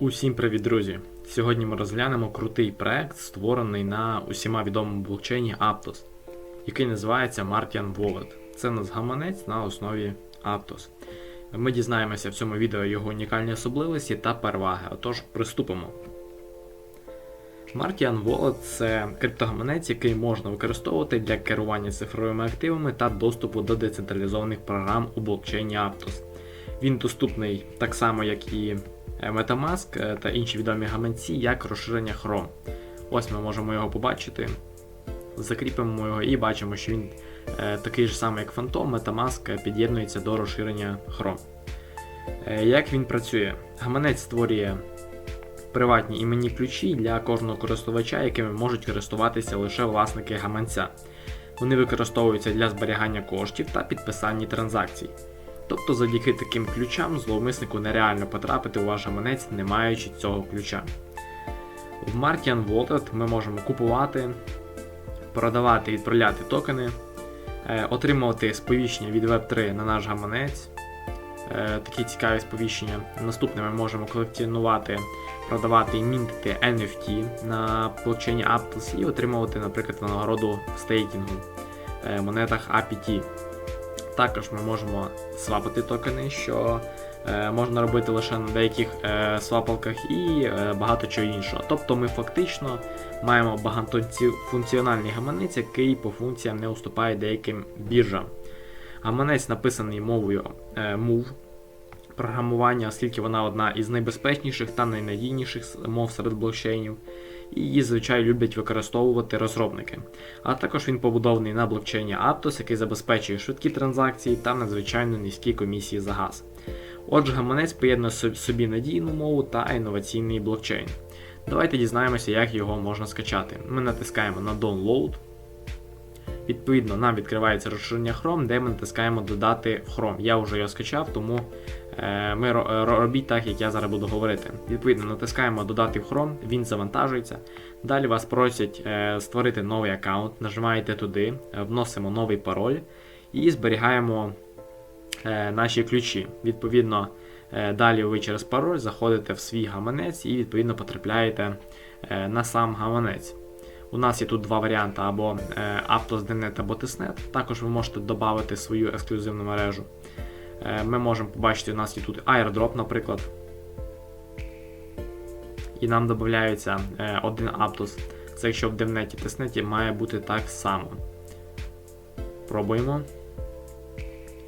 Усім привіт, друзі! Сьогодні ми розглянемо крутий проект, створений на усіма відомому блокчейні Aptos, який називається Martian Wallet. Це нас гаманець на основі Aptos. Ми дізнаємося в цьому відео його унікальні особливості та переваги. Отож, приступимо. Martian Wallet це криптогаманець, який можна використовувати для керування цифровими активами та доступу до децентралізованих програм у блокчейні Aptos. Він доступний так само, як і Metamask е, та інші відомі гаманці, як розширення Chrome. Ось ми можемо його побачити. Закріпимо його і бачимо, що він е, такий ж самий, як Phantom, Metamask е, під'єднується до розширення Chrome. Е, Як він працює? Гаманець створює приватні іменні ключі для кожного користувача, якими можуть користуватися лише власники гаманця. Вони використовуються для зберігання коштів та підписання транзакцій. Тобто завдяки таким ключам зловмиснику нереально потрапити у ваш гаманець, не маючи цього ключа. В Martian Wallet ми можемо купувати, продавати і відправляти токени, е, отримувати сповіщення від Web3 на наш гаманець. Е, Такі цікаві сповіщення. Наступне ми можемо колекціонувати, продавати і мінтити NFT на блокчейні Aptos і отримувати, наприклад, винагороду в стейкінгу е, монетах APT. Також ми можемо свапати токени, що е, можна робити лише на деяких е, свапалках і е, багато чого іншого. Тобто ми фактично маємо багатофункціональний гаманець, який по функціям не уступає деяким біржам. Гаманець написаний мовою Move програмування, оскільки вона одна із найбезпечніших та найнадійніших мов серед блокчейнів, і її звичай люблять використовувати розробники. А також він побудований на блокчейні Aptos, який забезпечує швидкі транзакції та надзвичайно низькі комісії за газ. Отже, гаманець поєднує со- собі надійну мову та інноваційний блокчейн. Давайте дізнаємося, як його можна скачати. Ми натискаємо на Download. Відповідно, нам відкривається розширення Chrome, де ми натискаємо додати Chrome. Я вже його скачав, тому е, ми ро- робіть так, як я зараз буду говорити. Відповідно, натискаємо додати в Chrome, він завантажується. Далі вас просять е, створити новий аккаунт, нажимаєте туди, е, вносимо новий пароль і зберігаємо е, наші ключі. Відповідно, е, далі ви через пароль заходите в свій гаманець і відповідно потрапляєте е, на сам гаманець. У нас є тут два варіанти: або е, Aptos.net, або Testnet. Також ви можете додати свою ексклюзивну мережу. Е, Ми можемо побачити, у нас є тут airdrop, наприклад. І нам додається е, один Aptos. Це якщо в DevNet і Testnet має бути так само. Пробуємо.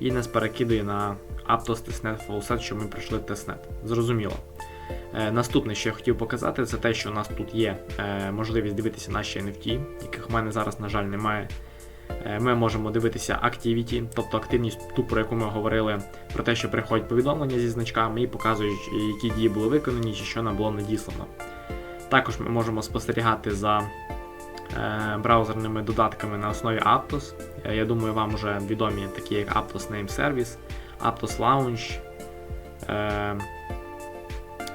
І нас перекидує на Aptos Testnet Fullset, що ми пройшли Testnet. Зрозуміло. Е, Наступне, що я хотів показати, це те, що у нас тут є е, можливість дивитися наші NFT, яких в мене зараз, на жаль, немає. Е, Ми можемо дивитися Activity, тобто активність, ту, про яку ми говорили, про те, що приходять повідомлення зі значками і показують, які дії були виконані чи що нам було надіслано. Також ми можемо спостерігати за браузерними додатками на основі Aptos. Я думаю, вам вже відомі такі як Aptos Name Service, Aptos Lounge.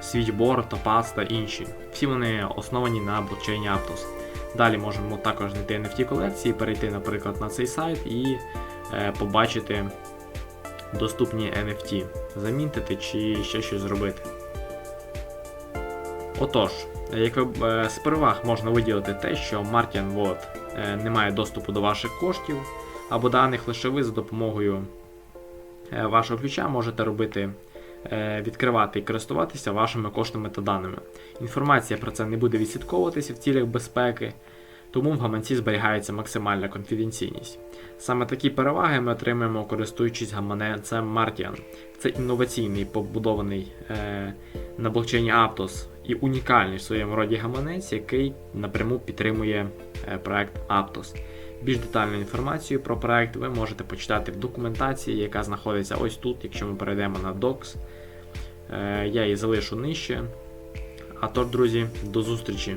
Switchboard, Topaz та інші. Всі вони основані на блокчейні Aptos. Далі можемо також знайти NFT колекції, перейти, наприклад, на цей сайт і е, побачити доступні NFT, замінтити чи ще щось зробити. Отож, як е, з переваг можна виділити те, що Martian Wallet е, не має доступу до ваших коштів або даних, лише ви за допомогою е, вашого ключа можете робити відкривати і користуватися вашими коштами та даними. Інформація про це не буде відслідковуватися в цілях безпеки, тому в гаманці зберігається максимальна конфіденційність. Саме такі переваги ми отримуємо, користуючись гаманецем Martian. Це інноваційний побудований е, на блокчейні Aptos і унікальний в своєму роді гаманець, який напряму підтримує е, проект Aptos. Більш детальну інформацію про проект ви можете почитати в документації, яка знаходиться ось тут, якщо ми перейдемо на Docs. Е, Я її залишу нижче. А тож, друзі, до зустрічі!